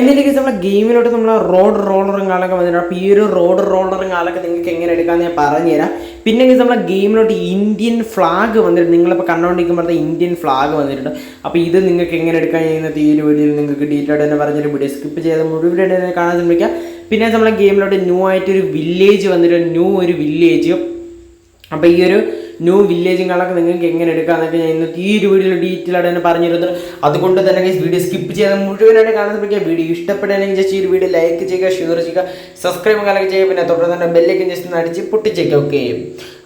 എന്നിലേക്ക് നമ്മളെ ഗെയിമിലോട്ട് നമ്മൾ റോഡ് റോളറും കാലൊക്കെ വന്നിട്ടുണ്ട്. അപ്പോൾ ഈ ഒരു റോഡ് റോളറും കാലൊക്കെ നിങ്ങൾക്ക് എങ്ങനെ എടുക്കാമെന്ന് ഞാൻ പറഞ്ഞുതരാം. പിന്നെ guys നമ്മളെ ഗെയിമിലോട്ട് ഇന്ത്യൻ ഫ്ലാഗ് വന്നിട്ട് നിങ്ങളിപ്പോൾ കണ്ടുകൊണ്ടിരിക്കുമ്പോഴത്തെ ഇന്ത്യൻ ഫ്ലാഗ് വന്നിട്ടുണ്ട്. അപ്പോൾ ഇത് നിങ്ങൾക്ക് എങ്ങനെ എടുക്കാൻ ചെയ്യുന്നത് ഈ ഒരു വീഡിയോയിൽ നിങ്ങൾക്ക് ഡീറ്റെയിൽഡ് തന്നെ പറഞ്ഞൊരു വീഡിയോ സ്കിപ്പ് ചെയ്ത് മുഴുവൻ കാണാൻ ശ്രമിക്കാം. പിന്നെ നമ്മളെ ഗെയിമിലോട്ട് ന്യൂ ആയിട്ടൊരു വില്ലേജ് വന്നിട്ട് ന്യൂ ഒരു വില്ലേജ് അപ്പോൾ ഈ ഒരു ന്യൂ വില്ലേജും കളൊക്കെ നിങ്ങൾക്ക് എങ്ങനെ എടുക്കാമെന്നൊക്കെ ഞാൻ ഇന്നത്തെ ഈ ഒരു വീഡിയോയിൽ ഡീറ്റെയിൽ ആയിട്ട് തന്നെ പറഞ്ഞിരുന്നത് അതുകൊണ്ട് തന്നെ ഗൈസ് വീഡിയോ സ്കിപ്പ് ചെയ്യാതെ മുഴുവനായിട്ട് കാണാൻ ശ്രമിക്കുക. വീഡിയോ ഇഷ്ടപ്പെടുകയാണെങ്കിൽ ജസ്റ്റ് ഈ ഒരു വീഡിയോ ലൈക്ക് ചെയ്യുക ഷെയർ ചെയ്യുക സബ്സ്ക്രൈബ് കാലൊക്കെ ചെയ്യുക പിന്നെ തൊട്ട് തന്നെ ബെല്ലൊക്കെ ജസ്റ്റ് ഒന്ന് അടിച്ച് പൊട്ടിച്ചേക്കുക ഓക്കെ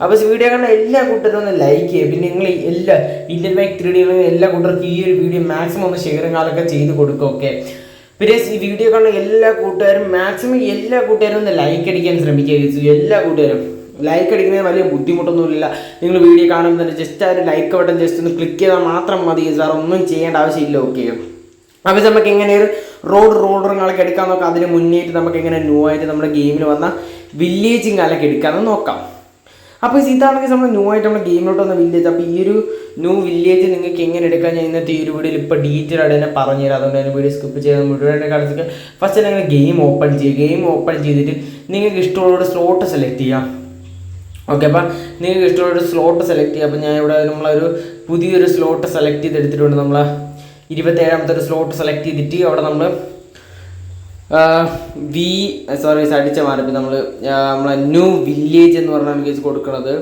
അപ്പോൾ വീഡിയോ കണ്ട എല്ലാ കൂട്ടരും ഒന്ന് ലൈക്ക് ചെയ്യുക. പിന്നെ നിങ്ങൾ എല്ലാ ഇന്ത്യൻ ബൈക്ക് ത്രീ ഡികളും എല്ലാ കൂട്ടർക്കും ഈ ഒരു വീഡിയോ മാക്സിമം ഒന്ന് ഷെയറും കാലൊക്കെ ചെയ്ത് കൊടുക്കുക ഓക്കെ പിന്നെ ഈ വീഡിയോ കണ്ട എല്ലാ കൂട്ടുകാരും മാക്സിമം എല്ലാ കൂട്ടുകാരും ഒന്ന് ലൈക്ക് അടിക്കാൻ ശ്രമിക്കുക. എല്ലാ കൂട്ടുകാരും. ലൈക്ക് അടിക്കുന്നതിന് വലിയ ബുദ്ധിമുട്ടൊന്നുമില്ല. നിങ്ങൾ വീഡിയോ കാണുമ്പോൾ തന്നെ ജസ്റ്റ് ആ ഒരു ലൈക്ക് ബട്ടൺ ജസ്റ്റ് ഒന്ന് ക്ലിക്ക് ചെയ്താൽ മാത്രം മതി സാർ ഒന്നും ചെയ്യേണ്ട ആവശ്യമില്ല ഓക്കെ അപ്പോൾ നമുക്ക് എങ്ങനെ ഒരു റോഡ് റോഡറുകളൊക്കെ എടുക്കാൻ നോക്കാം. അതിന് മുന്നേറ്റ് നമുക്ക് എങ്ങനെ ന്യൂ ആയിട്ട് നമ്മുടെ ഗെയിമിൽ വന്ന വില്ലേജിങ്ങാലൊക്കെ എടുക്കാമെന്ന് നോക്കാം. അപ്പോൾ ഇതാണെങ്കിൽ നമ്മൾ ന്യൂ ആയിട്ട് നമ്മുടെ ഗെയിമിലോട്ട് വന്ന വില്ലേജ് അപ്പോൾ ഈ ഒരു ന്യൂ വില്ലേജ് നിങ്ങൾക്ക് എങ്ങനെ എടുക്കാൻ ഞാൻ ഇന്നത്തെ ഈ ഒരു വീഡിയോയിൽ ഇപ്പോൾ ഡീറ്റെയിൽ ആയിട്ട് തന്നെ പറഞ്ഞുതരാം അതുകൊണ്ട് തന്നെ വീഡിയോ സ്കിപ്പ് ചെയ്ത് മുഴുവനായിട്ട് കാലത്തേക്ക് ഫസ്റ്റ് നിങ്ങൾ ഗെയിം ഓപ്പൺ ചെയ്യുക ഗെയിം ഓപ്പൺ ചെയ്തിട്ട് നിങ്ങൾക്ക് ഇഷ്ടമുള്ള സ്ലോട്ട് സെലക്ട് ചെയ്യാം. ഓക്കെ അപ്പം നിങ്ങൾക്ക് ഇഷ്ടമുള്ള ഒരു സ്ലോട്ട് സെലക്ട് ചെയ്യുക. അപ്പം ഞാൻ ഇവിടെ നമ്മളൊരു പുതിയൊരു സ്ലോട്ട് സെലക്ട് ചെയ്ത് എടുത്തിട്ടുണ്ട് നമ്മൾ ഇരുപത്തേഴാമത്തെ ഒരു സ്ലോട്ട് സെലക്ട് ചെയ്തിട്ട് അവിടെ നമ്മൾ വി സോറി അടിച്ച മാറിപ്പോൾ നമ്മൾ നമ്മളെ ന്യൂ വില്ലേജ് എന്ന് പറഞ്ഞാൽ എനിക്ക് കൊടുക്കുന്നത്.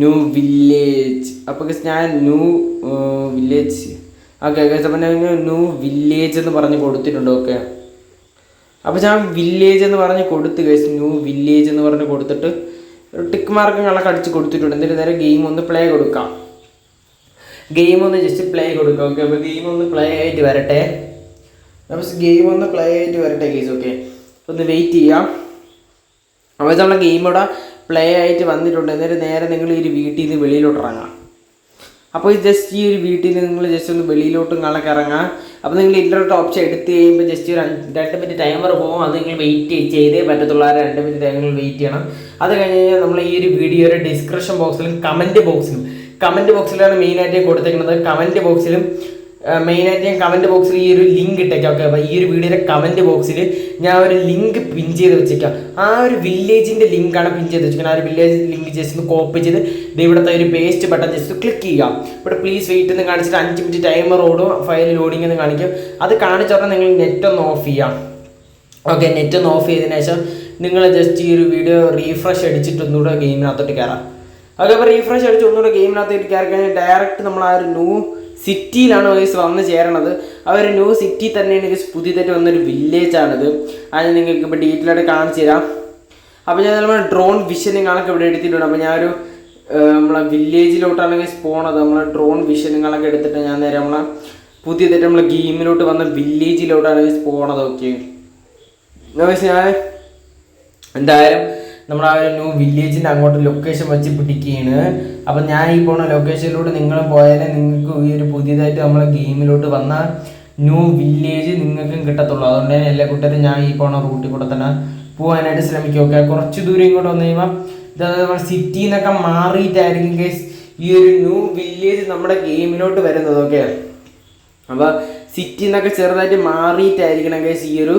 ന്യൂ വില്ലേജ് അപ്പോൾ ഗസ് ഞാൻ ന്യൂ വില്ലേജ് ഓക്കെ ഗസ് അപ്പം ഞാൻ ന്യൂ വില്ലേജ് എന്ന് പറഞ്ഞ് കൊടുത്തിട്ടുണ്ട്. ഓക്കെ അപ്പോൾ ഞാൻ വില്ലേജ് എന്ന് പറഞ്ഞ് കൊടുത്ത് ഗസ് ന്യൂ വില്ലേജ് എന്ന് പറഞ്ഞ് കൊടുത്തിട്ട് ടിക്ക് മാർക്കുകളൊക്കെ അടിച്ച് കൊടുത്തിട്ടുണ്ട്. എന്നിട്ട് നേരെ ഗെയിം ഒന്ന് പ്ലേ കൊടുക്കാം. ഗെയിം ഒന്ന് ജസ്റ്റ് പ്ലേ കൊടുക്കാം. ഓക്കെ അപ്പോൾ ഗെയിം ഒന്ന് പ്ലേ ആയിട്ട് വരട്ടെ. അപ്പോൾ ഗെയിം ഒന്ന് പ്ലേ ആയിട്ട് വരട്ടെ ഗെയ്സ് ഓക്കെ ഒന്ന് വെയിറ്റ് ചെയ്യാം. അപ്പോൾ നമ്മളെ ഗെയിം ഇവിടെ പ്ലേ ആയിട്ട് വന്നിട്ടുണ്ട്. എന്നിട്ട് നേരെ നിങ്ങൾ ഈ വീട്ടിൽ നിന്ന് വെളിയിലോട്ട് ഇറങ്ങാം. അപ്പോൾ ജസ്റ്റ് ഈ ഒരു വീട്ടിൽ നിങ്ങൾ ജസ്റ്റ് ഒന്ന് വെളിയിലോട്ട് കളൊക്കെ ഇറങ്ങാം. അപ്പോൾ നിങ്ങൾ ഇന്റർനെറ്റ് ഓപ്ഷൻ എടുത്ത് കഴിയുമ്പോൾ ജസ്റ്റ് ഒരു രണ്ട് മിനിറ്റ് ടൈമർ പോകും. അത് നിങ്ങൾ വെയിറ്റ് ചെയ്തേ പറ്റത്തുള്ള. ആ രണ്ട് മിനിറ്റ് നിങ്ങൾ വെയിറ്റ് ചെയ്യണം. അത് കഴിഞ്ഞ് കഴിഞ്ഞാൽ നമ്മൾ ഈ ഒരു വീഡിയോയുടെ ഡിസ്ക്രിപ്ഷൻ ബോക്സിലും കമന്റ് ബോക്സിലും കമന്റ് ബോക്സിലാണ് മെയിനായിട്ട് കൊടുത്തേക്കുന്നത് കമന്റ് ബോക്സിലും മെയിനായിട്ട് ഞാൻ കമന്റ് ബോക്സിൽ ഈ ഒരു ലിങ്ക് ഇട്ടേക്കാം. ഓക്കെ അപ്പോൾ ഈ ഒരു വീഡിയോയുടെ കമന്റ് ബോക്സിൽ ഞാൻ ഒരു ലിങ്ക് പിൻ ചെയ്ത് വെച്ചേക്കാം. ആ ഒരു വില്ലേജിന്റെ ലിങ്കാണ് പിൻ ചെയ്ത് വെച്ചിരിക്കുന്നത് ആ ഒരു വില്ലേജ് ലിങ്ക് ജസ്റ്റ് ഒന്ന് കോപ്പി ചെയ്ത് ഇവിടുത്തെ ഒരു പേസ്റ്റ് ബട്ടൺ ജസ്റ്റ് ക്ലിക്ക് ചെയ്യാം ഇവിടെ പ്ലീസ് വെയിറ്റ് എന്ന് കാണിച്ചിട്ട് അഞ്ച് മിനിറ്റ് ടൈമർ ഓടും. ഫയൽ ലോഡിംഗ് എന്ന് കാണിക്കും. അത് കാണിച്ചോടെ നിങ്ങൾ നെറ്റ് ഒന്ന് ഓഫ് ചെയ്യാം ഓക്കെ നെറ്റ് ഒന്ന് ഓഫ് ചെയ്തതിനു ശേഷം നിങ്ങൾ ജസ്റ്റ് ഈ ഒരു വീഡിയോ റീഫ്രഷ് അടിച്ചിട്ട് ഒന്നുകൂടെ ഗെയിമിനകത്തോട്ട് കയറാം ഓക്കെ അപ്പോൾ റീഫ്രഷ് അടിച്ച് ഒന്നുകൂടെ ഗെയിമിനകത്തോട്ട് കയറി കഴിഞ്ഞാൽ ഡയറക്റ്റ് നമ്മൾ ആ ഒരു ന്യൂ സിറ്റിയിലാണ് വയസ്സ് വന്ന് ചേരണത്. ആ ഒരു ന്യൂ സിറ്റി തന്നെയാണ് ഗൈസ് പുതിയതായിട്ട് വന്നൊരു വില്ലേജ് ആണിത് അത് നിങ്ങൾക്ക് ഇപ്പോൾ ഡീറ്റെയിൽ ആയിട്ട് കാണിച്ചു തരാം. അപ്പോൾ ഞാൻ നമ്മൾ ഡ്രോൺ വിഷൻ നിങ്ങളൊക്കെ ഇവിടെ എടുത്തിട്ടുണ്ട്. അപ്പോൾ ഞാനൊരു ഏഹ്, നമ്മളെ വില്ലേജിലോട്ടാണ് ഗൈസ് പോണത്. നമ്മളെ ഡ്രോൺ വിഷൻ നിങ്ങളൊക്കെ എടുത്തിട്ട് ഞാൻ നേരെ നമ്മളെ പുതിയതായിട്ട് നമ്മളെ ഗെയിമിലോട്ട് വന്ന വില്ലേജിലോട്ടാണ് ഗൈസ് പോണത്. ഓക്കെ ഗൈസ് ഞാൻ എന്തായാലും നമ്മൾ ആ ഒരു ന്യൂ വില്ലേജിന്റെ അങ്ങോട്ട് ലൊക്കേഷൻ വെച്ച് പിടിക്കുകയാണ്. അപ്പം ഞാൻ ഈ പോണ ലൊക്കേഷനിലൂടെ നിങ്ങൾ പോയാലേ നിങ്ങൾക്ക് ഈ ഒരു പുതിയതായിട്ട് നമ്മളെ ഗെയിമിലോട്ട് വന്ന ന്യൂ വില്ലേജ് നിങ്ങൾക്കും കിട്ടത്തുള്ളൂ. അതുകൊണ്ട് തന്നെ എല്ലാ കൂട്ടരും ഞാൻ ഈ പോണ റൂട്ടിൽ കൂടെ തന്നെ പോകാനായിട്ട് ശ്രമിക്കും. ഓക്കെ കുറച്ച് ദൂരം ഇങ്ങോട്ട് വന്നു കഴിയുമ്പോൾ ഇത് സിറ്റിയിൽ നിന്നൊക്കെ മാറിയിട്ടായിരിക്കും കേസ് ഈ ഒരു ന്യൂ വില്ലേജ് നമ്മുടെ ഗെയിമിലോട്ട് വരുന്നത്. ഓക്കെ അപ്പോൾ സിറ്റി എന്നൊക്കെ ചെറുതായിട്ട് മാറിയിട്ടായിരിക്കണം കേസ് ഈ ഒരു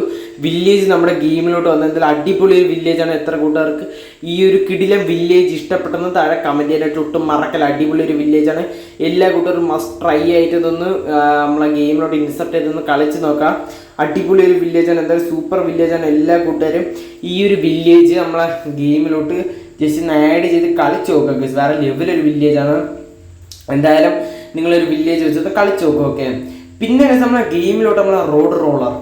വില്ലേജ് നമ്മുടെ ഗെയിമിലോട്ട് വന്നത്. എന്തായാലും അടിപൊളി ഒരു വില്ലേജാണ് എത്ര കൂട്ടുകാർക്ക് ഈ ഒരു കിടിലം വില്ലേജ് ഇഷ്ടപ്പെട്ടെന്ന് താഴെ കമന്റ് ചെയ്യാനായിട്ട് ഒട്ടും മറക്കല അടിപൊളി ഒരു വില്ലേജാണ് എല്ലാ കൂട്ടുകാരും മസ്റ്റ് ട്രൈ ആയിട്ട് നമ്മളെ ഗെയിമിലോട്ട് ഇൻസർട്ട് ചെയ്തൊന്ന് കളിച്ച് നോക്കാം. അടിപൊളി ഒരു വില്ലേജാണ് എന്തായാലും സൂപ്പർ വില്ലേജാണ് എല്ലാ കൂട്ടുകാരും. ഈ ഒരു വില്ലേജ് നമ്മളെ ഗെയിമിലോട്ട് ജസ്റ്റ് ഒന്ന് ആഡ് ചെയ്ത് കളിച്ച് നോക്കാം ഗസ് വേറെ ലെവലൊരു വില്ലേജാണ് എന്തായാലും നിങ്ങളൊരു വില്ലേജ് വെച്ചിട്ട് കളിച്ച് നോക്കും ഓക്കെ പിന്നെ നമ്മളെ ഗെയിമിലോട്ട് നമ്മളെ റോഡ് റോളർ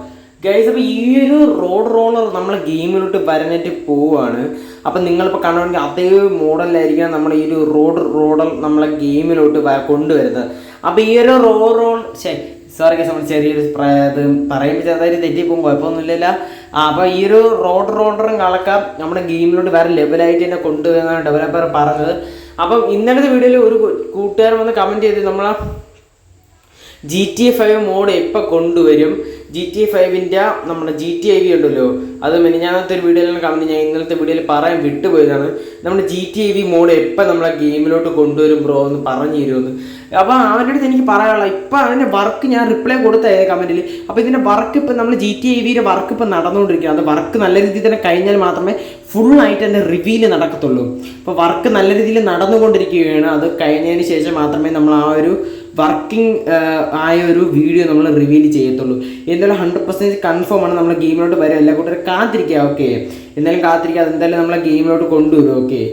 ഗൈസ് അപ്പോൾ ഈ ഒരു റോഡ് റോളർ നമ്മളെ ഗെയിമിലോട്ട് വരാനായിട്ട് പോവുകയാണ് അപ്പം നിങ്ങളിപ്പോൾ കാണുകയാണെങ്കിൽ അതേ മോഡലിലായിരിക്കണം നമ്മുടെ ഈ ഒരു റോഡ് റോഡൽ നമ്മളെ ഗെയിമിലോട്ട് കൊണ്ടുവരുന്നത്. അപ്പോൾ ഈ ഒരു റോ റോൾ സോറി ഗൈസ് നമ്മൾ ചെറിയൊരു ഇത് പറയുമ്പോൾ ചെറുതായിട്ട് തെറ്റിപ്പോകും കുഴപ്പമൊന്നുമില്ലല്ലോ. അപ്പോൾ ഈ ഒരു റോഡ് റോഡറും കളക്കാം നമ്മുടെ ഗെയിമിലോട്ട് വേറെ ലെവലായിട്ട് തന്നെ കൊണ്ടുവരുന്നതാണ് ഡെവലപ്പർ പറഞ്ഞത്. അപ്പം ഇന്നലത്തെ വീഡിയോയിൽ ഒരു കൂട്ടുകാരൻ വന്ന് കമന്റ് ചെയ്ത് നമ്മളെ ജി ടി ഫൈവ് മോഡ് എപ്പോൾ കൊണ്ടുവരും? ജി ടി ഫൈവിന്റെ നമ്മുടെ ജി ടി ഐ വി ഉണ്ടല്ലോ. അത് മിനിഞ്ഞാന്നത്തെ ഒരു വീഡിയോയിലാണ് കാണുന്നത് ഞാൻ ഇന്നലത്തെ വീഡിയോയിൽ പറയാൻ വിട്ടുപോയതാണ്. നമ്മുടെ G T I V mod എപ്പോൾ നമ്മളെ ഗെയിമിലോട്ട് കൊണ്ടുവരും ബ്രോ എന്ന് പറഞ്ഞു തരുമെന്ന് അപ്പോൾ അവരുടെ അടുത്ത് എനിക്ക് പറയാനുള്ള ഇപ്പം അതിന്റെ വർക്ക് ഞാൻ റിപ്ലൈ കൊടുത്തായത് കമന്റിൽ അപ്പോൾ ഇതിന്റെ വർക്ക് ഇപ്പം നമ്മൾ ജി ടി ഐ വിയുടെ വർക്ക് ഇപ്പം നടന്നുകൊണ്ടിരിക്കുകയാണ്. അത് വർക്ക് നല്ല രീതിയിൽ തന്നെ കഴിഞ്ഞാൽ മാത്രമേ ഫുള്ളായിട്ട് എന്റെ റിവീൽ നടക്കത്തുള്ളൂ. അപ്പോൾ വർക്ക് നല്ല രീതിയിൽ നടന്നുകൊണ്ടിരിക്കുകയാണ്. അത് കഴിഞ്ഞതിന് ശേഷം മാത്രമേ നമ്മൾ ആ ഒരു വർക്കിംഗ് ആയ ഒരു വീഡിയോ നമ്മൾ റിവീൽ ചെയ്യത്തുള്ളൂ. എന്തായാലും ഹൺഡ്രഡ് പെർസെന്റ് കൺഫേം ആണ് നമ്മൾ ഗെയിമിലോട്ട് വരിക എല്ലാ കൂട്ടരും കാത്തിരിക്കുക ഓക്കെ എന്തായാലും കാത്തിരിക്കുക അതെന്തായാലും നമ്മളെ ഗെയിമിലോട്ട് കൊണ്ടുവരും ഓക്കെ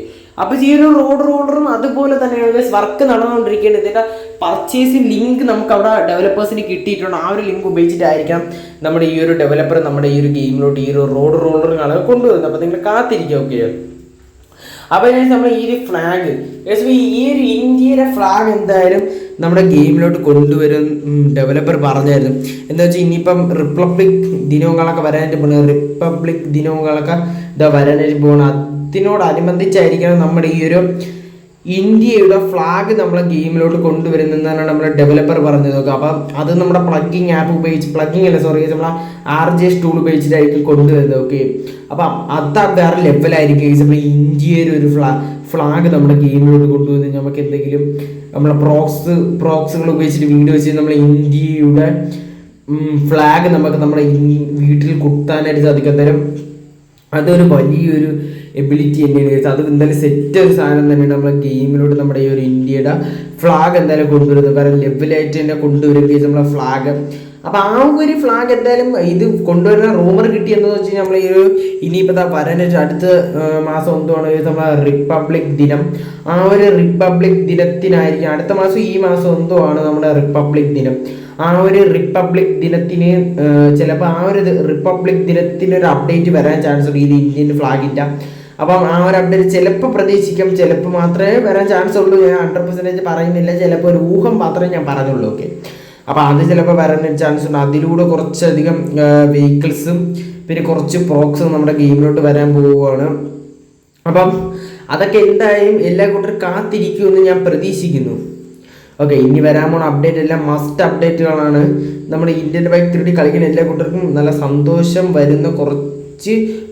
അപ്പോൾ ഒരു റോഡ് റോഡറും അതുപോലെ തന്നെയാണ്. വർക്ക് നടന്നുകൊണ്ടിരിക്കേണ്ടത് ഇതിന്റെ പർച്ചേസിംഗ് ലിങ്ക് നമുക്ക് അവിടെ ഡെവലപ്പേഴ്സിന് കിട്ടിയിട്ടുണ്ട്. ആ ഒരു ലിങ്ക് ഉപയോഗിച്ചിട്ടായിരിക്കാം നമ്മുടെ ഈ ഒരു ഡെവലപ്പർ നമ്മുടെ ഈ ഒരു ഗെയിമിലോട്ട് ഈ ഒരു റോഡ് റോഡറുകളാണ് കൊണ്ടുവരുന്നത്. അപ്പോൾ നിങ്ങൾ കാത്തിരിക്കുക ഓക്കെ അപ്പോൾ നമ്മൾ ഈ ഒരു ഫ്ലാഗ് ഈ ഒരു ഇന്ത്യയുടെ ഫ്ലാഗ് എന്തായാലും നമ്മുടെ ഗെയിമിലോട്ട് കൊണ്ടുവരും. ഡെവലപ്പർ പറഞ്ഞായിരുന്നു. എന്താ വെച്ചാൽ ഇനിയിപ്പം റിപ്പബ്ലിക് ദിനങ്ങളൊക്കെ വരാനായിട്ട് പോകുന്നത് റിപ്പബ്ലിക് ദിനങ്ങളൊക്കെ ഇതാ വരാനായിട്ട് പോകണം അതിനോടനുബന്ധിച്ചായിരിക്കണം നമ്മുടെ ഈ ഒരു ഇന്ത്യയുടെ ഫ്ലാഗ് നമ്മളെ ഗെയിമിലോട്ട് കൊണ്ടുവരുന്നതെന്നാണ് നമ്മുടെ ഡെവലപ്പർ പറഞ്ഞത് അപ്പം അത് നമ്മുടെ പ്ലഗിങ് ആപ്പ് ഉപയോഗിച്ച് പ്ലഗിങ് അല്ല സോറി നമ്മളെ ആർ ജെ സ്റ്റൂൾ ഉപയോഗിച്ചിട്ടായിരിക്കും കൊണ്ടുവരുന്നത് ഓക്കെ അപ്പം അത് വേറെ ലെവലായിരിക്കും നമ്മൾ ഇന്ത്യയുടെ ഒരു ഫ്ലാ ഫ്ലാഗ് നമ്മുടെ ഗെയിമിലോട്ട് കൊണ്ടുവന്ന് നമുക്ക് എന്തെങ്കിലും നമ്മളെ പ്രോക്സ് പ്രോക്സുകൾ ഉപയോഗിച്ചിട്ട് വീഡിയോ വെച്ച് നമ്മളെ ഇന്ത്യയുടെ ഫ്ലാഗ് നമുക്ക് നമ്മുടെ വീട്ടിൽ കുത്താനായിട്ട് സാധിക്കും. അന്നേരം അതൊരു വലിയൊരു എബിലിറ്റി തന്നെയാണ് വരുന്നത് അത് എന്തായാലും സെറ്റ് ഒരു സാധനം തന്നെയാണ് നമ്മുടെ ഗെയിമിലോട്ട് നമ്മുടെ ഈ ഒരു ഇന്ത്യയുടെ ഫ്ലാഗ് എന്തായാലും കൊണ്ടുവരുന്നത് കാരണം ലെവലായിട്ട് തന്നെ കൊണ്ടുവരും guys നമ്മളെ ഫ്ലാഗ് അപ്പൊ ആ ഒരു ഫ്ലാഗ് എന്തായാലും ഇത് കൊണ്ടുവരുന്ന റൂമർ കിട്ടി എന്ന് വെച്ച് കഴിഞ്ഞാൽ നമ്മൾ ഈ ഒരു ഇനിയിപ്പോൾ വരാനായിട്ട് അടുത്ത മാസം എന്തുവാണ് നമ്മളെ റിപ്പബ്ലിക് ദിനം. ആ ഒരു റിപ്പബ്ലിക് ദിനത്തിനായിരിക്കും അടുത്ത മാസം ഈ മാസം എന്തോ ആണ് നമ്മുടെ റിപ്പബ്ലിക് ദിനം. ആ ഒരു റിപ്പബ്ലിക് ദിനത്തിന് ചിലപ്പോൾ ആ ഒരു റിപ്പബ്ലിക് ദിനത്തിന് ഒരു അപ്ഡേറ്റ് വരാൻ ചാൻസ് ഉണ്ട്. ഇത് ഇന്ത്യൻ ഫ്ലാഗിന്റെ അപ്പം ആ ഒരു അപ്ഡേറ്റ് ചിലപ്പോൾ പ്രതീക്ഷിക്കാം ചിലപ്പോൾ മാത്രമേ വരാൻ ചാൻസ് ഉള്ളൂ. ഞാൻ ഹൺഡ്രഡ് പെർസെന്റേജ് പറയുന്നില്ല. ചിലപ്പോൾ ഒരു ഊഹം മാത്രമേ ഞാൻ പറഞ്ഞുള്ളൂ ഓക്കെ അപ്പോൾ അത് ചിലപ്പോൾ വരാൻ ചാൻസ് ഉണ്ട്. അതിലൂടെ കുറച്ചധികം വെഹിക്കിൾസും പിന്നെ കുറച്ച് പ്രോക്സും നമ്മുടെ ഗെയിമിലോട്ട് വരാൻ പോവുകയാണ്. അപ്പം അതൊക്കെ എന്തായാലും എല്ലാ കൂട്ടരും കാത്തിരിക്കുമെന്ന് ഞാൻ പ്രതീക്ഷിക്കുന്നു. ഓക്കെ ഇനി വരാൻ പോണ അപ്ഡേറ്റ് എല്ലാം മസ്റ്റ് അപ്ഡേറ്റുകളാണ് നമ്മുടെ ഇന്ത്യൻ ബൈക്ക് ത്രീ കളിക്കുന്ന എല്ലാ കൂട്ടർക്കും നല്ല സന്തോഷം വരുന്ന കുറച്ച്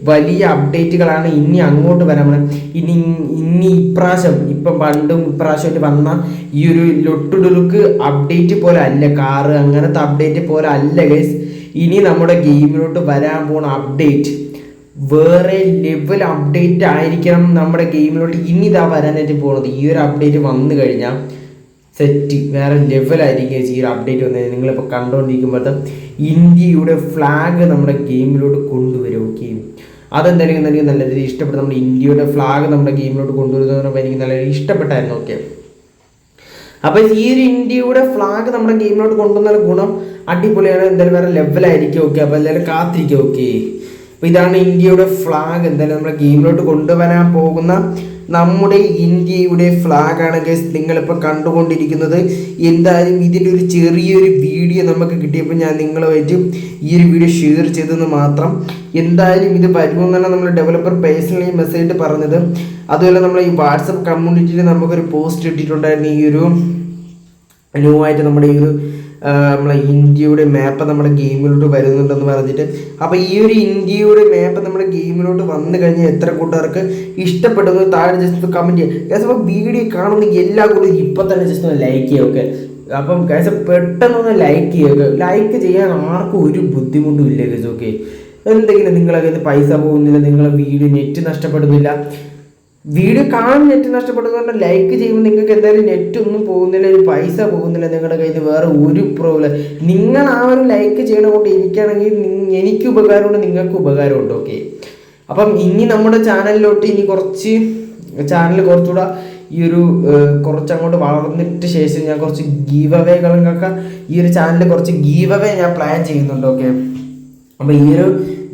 വലിയ അപ്ഡേറ്റുകളാണ് ഇനി അങ്ങോട്ട് വരാൻ ഇനി ഇനി ഇപ്രാവശ്യം ഇപ്പം പണ്ടും ഇപ്രാവശ്യമായിട്ട് വന്ന ഈ ഒരു ലൊട്ടുടുക്ക് അപ്ഡേറ്റ് പോലെ അല്ല കാറ് അങ്ങനത്തെ അപ്ഡേറ്റ് പോലെ അല്ല ഗൈസ് ഇനി നമ്മുടെ ഗെയിമിലോട്ട് വരാൻ പോണ അപ്ഡേറ്റ് വേറെ ലെവൽ അപ്ഡേറ്റ് ആയിരിക്കണം നമ്മുടെ ഗെയിമിലോട്ട് ഇനി ഇതാ വരാനായിട്ട് പോകുന്നത് ഈ ഒരു അപ്ഡേറ്റ് വന്നു കഴിഞ്ഞാൽ സെറ്റ് വേറെ ലെവലായിരിക്കും ഈ ഒരു അപ്ഡേറ്റ് വന്നത്. നിങ്ങളിപ്പോൾ കണ്ടുകൊണ്ടിരിക്കുമ്പോഴത്തെ ഇന്ത്യയുടെ ഫ്ലാഗ് നമ്മുടെ ഗെയിമിലോട്ട് കൊണ്ടുവരും ഓക്കെ അതെന്തായാലും എനിക്ക് നല്ല രീതിയിൽ ഇഷ്ടപ്പെട്ടു നമ്മുടെ ഇന്ത്യയുടെ ഫ്ലാഗ് നമ്മുടെ ഗെയിമിലോട്ട് കൊണ്ടുവരുന്നത് എനിക്ക് നല്ല രീതിയിൽ ഇഷ്ടപ്പെട്ടായിരുന്നു ഓക്കെ അപ്പോൾ ഈ ഒരു ഇന്ത്യയുടെ ഫ്ലാഗ് നമ്മുടെ ഗെയിമിലോട്ട് കൊണ്ടുവന്ന ഗുണം അടിപൊളിയാണ്. എന്തായാലും വേറെ ലെവലായിരിക്കും ഓക്കെ അപ്പോൾ എല്ലാവരും കാത്തിരിക്കും ഓക്കെ അപ്പോൾ ഇതാണ് ഇന്ത്യയുടെ ഫ്ലാഗ് എന്തായാലും നമ്മുടെ ഗെയിമിലോട്ട് കൊണ്ടുവരാൻ പോകുന്ന നമ്മുടെ ഇന്ത്യയുടെ ഫ്ലാഗ് ആണ് ഗസ് നിങ്ങളിപ്പോൾ കണ്ടുകൊണ്ടിരിക്കുന്നത്. എന്തായാലും ഇതിന്റെ ഒരു ചെറിയൊരു വീഡിയോ നമുക്ക് കിട്ടിയപ്പോൾ ഞാൻ നിങ്ങളെ നിങ്ങളുമായിട്ട് ഈ ഒരു വീഡിയോ ഷെയർ ചെയ്തെന്ന് മാത്രം. എന്തായാലും ഇത് വരുമെന്നാണ് നമ്മൾ ഡെവലപ്പർ പേഴ്സണലി മെസ്സേജ് പറഞ്ഞത്. അതുപോലെ നമ്മൾ ഈ വാട്സപ്പ് കമ്മ്യൂണിറ്റിയിൽ നമുക്കൊരു പോസ്റ്റ് ഇട്ടിട്ടുണ്ടായിരുന്നു. ഈ ഒരു ന്യൂ ആയിട്ട് നമ്മുടെ ഈ ഒരു നമ്മളെ ഇന്ത്യയുടെ മാപ്പ് നമ്മുടെ ഗെയിമിലോട്ട് വരുന്നുണ്ടെന്ന് പറഞ്ഞിട്ട്. അപ്പോൾ ഈ ഒരു ഇന്ത്യയുടെ മാപ്പ് നമ്മുടെ ഗെയിമിലോട്ട് വന്നു കഴിഞ്ഞാൽ എത്ര കൂട്ടുകാർക്ക് ഇഷ്ടപ്പെടുന്നു? താഴെ ജസ്റ്റ് കമന്റ് ചെയ്യുക അപ്പോൾ വീഡിയോ കാണുന്ന എല്ലാ കൂടുതലും ഇപ്പം തന്നെ ജസ്റ്റ് ഒന്ന് ലൈക്ക് ചെയ്യുക അപ്പം പെട്ടെന്ന് പെട്ടെന്നൊന്ന് ലൈക്ക് ചെയ്യുക ലൈക്ക് ചെയ്യാൻ ആർക്കും ഒരു ബുദ്ധിമുട്ടും ഇല്ല കേസ് ഓക്കെ എന്തെങ്കിലും നിങ്ങളൊക്കെ പൈസ പോകുന്നില്ല നിങ്ങളെ വീഡിയോ നെറ്റ് നഷ്ടപ്പെടുന്നില്ല. വീഡിയോ കാണാൻ നെറ്റ് നഷ്ടപ്പെടുന്നതുകൊണ്ട് ലൈക്ക് ചെയ്യുമ്പോൾ നിങ്ങൾക്ക് എന്തായാലും നെറ്റ് ഒന്നും പോകുന്നില്ല ഒരു പൈസ പോകുന്നില്ല നിങ്ങളുടെ കയ്യിൽ വേറെ ഒരു പ്രോബ്ലം നിങ്ങൾ ആ ഒരു ലൈക്ക് ചെയ്യണ കൊണ്ട് എനിക്കാണെങ്കിൽ എനിക്ക് ഉപകാരമുണ്ട് നിങ്ങൾക്ക് ഉപകാരമുണ്ട് ഓക്കെ അപ്പം ഇനി നമ്മുടെ ചാനലിലോട്ട് ഇനി കുറച്ച് ചാനൽ കുറച്ചുകൂടെ ഈ ഒരു ഏഹ്, കുറച്ച് അങ്ങോട്ട് വളർന്നിട്ട് ശേഷം ഞാൻ കുറച്ച് ഗീവ് അവേകളൊക്കെ ഈ ഒരു ചാനലിൽ കുറച്ച് ഗീവ് അവേ ഞാൻ പ്ലാൻ ചെയ്യുന്നുണ്ട് ഓക്കെ അപ്പോൾ ഈ ഒരു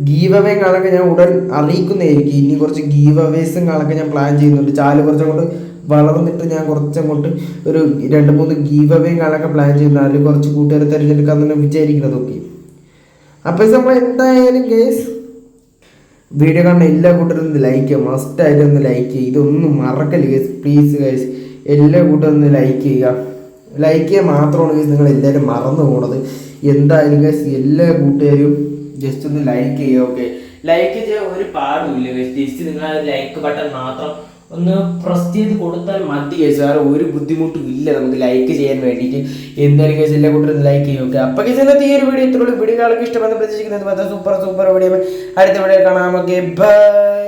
ഗീവ് അവേ കാണൊക്കെ ഞാൻ ഉടൻ അറിയിക്കുന്നതായിരിക്കും. ഇനി കുറച്ച് ഗീവ് അവേസും കാണൊക്കെ ഞാൻ പ്ലാൻ ചെയ്യുന്നുണ്ട്. ചാൽ കുറച്ചങ്ങോട്ട് വളർന്നിട്ട് ഞാൻ കുറച്ചങ്ങോട്ട് ഒരു രണ്ട് മൂന്ന് ഗീവ് അവേ കാണൊക്കെ പ്ലാൻ ചെയ്യുന്നു അതിൽ കുറച്ച് കൂട്ടുകാരെ തിരഞ്ഞെടുക്കാമെന്നാണ് വിചാരിക്കുന്നത് ഓക്കെ അപ്പോൾ നമ്മൾ എന്തായാലും കേസ് വീഡിയോ കാണുന്ന എല്ലാ കൂട്ടരും ഒന്ന് ലൈക്ക് ചെയ്യുക. മസ്റ്റായിട്ട് ഒന്ന് ലൈക്ക് ചെയ്യുക. ഇതൊന്നും മറക്കല്ല ഗേസ് പ്ലീസ് ഗേസ് എല്ലാ കൂട്ടരും ഒന്ന് ലൈക്ക് ചെയ്യുക. ലൈക്ക് ചെയ്യുക മാത്രമാണ് ഗേസ് നിങ്ങൾ എല്ലാവരും മറന്നു പോണത് എന്തായാലും ഗേസ് എല്ലാ കൂട്ടുകാരും ജസ്റ്റ് ഒന്ന് ലൈക്ക് ചെയ്യുക ഓക്കെ ലൈക്ക് ചെയ്യാൻ ഒരു പാടുമില്ല ജസ്റ്റ് നിങ്ങൾ ലൈക്ക് ബട്ടൺ മാത്രം ഒന്ന് പ്രസ് ചെയ്ത് കൊടുത്താൽ മതി കേസ് വേറെ ഒരു ബുദ്ധിമുട്ടും ഇല്ല നമുക്ക് ലൈക്ക് ചെയ്യാൻ വേണ്ടിയിട്ട്. എന്തായാലും കേസ് എല്ലാ കൂട്ടരും ലൈക്ക് ചെയ്യും ഓക്കെ അപ്പോൾ കേസ് ഇന്നത്തെ ഈ ഒരു വീഡിയോ ഇത്രയുള്ളൂ വീഡിയോ ആൾക്ക് ഇഷ്ടമെന്ന് പ്രതീക്ഷിക്കുന്നത് സൂപ്പർ സൂപ്പർ വീഡിയോ അടുത്ത വീഡിയോ കാണാം ഓക്കെ ബൈ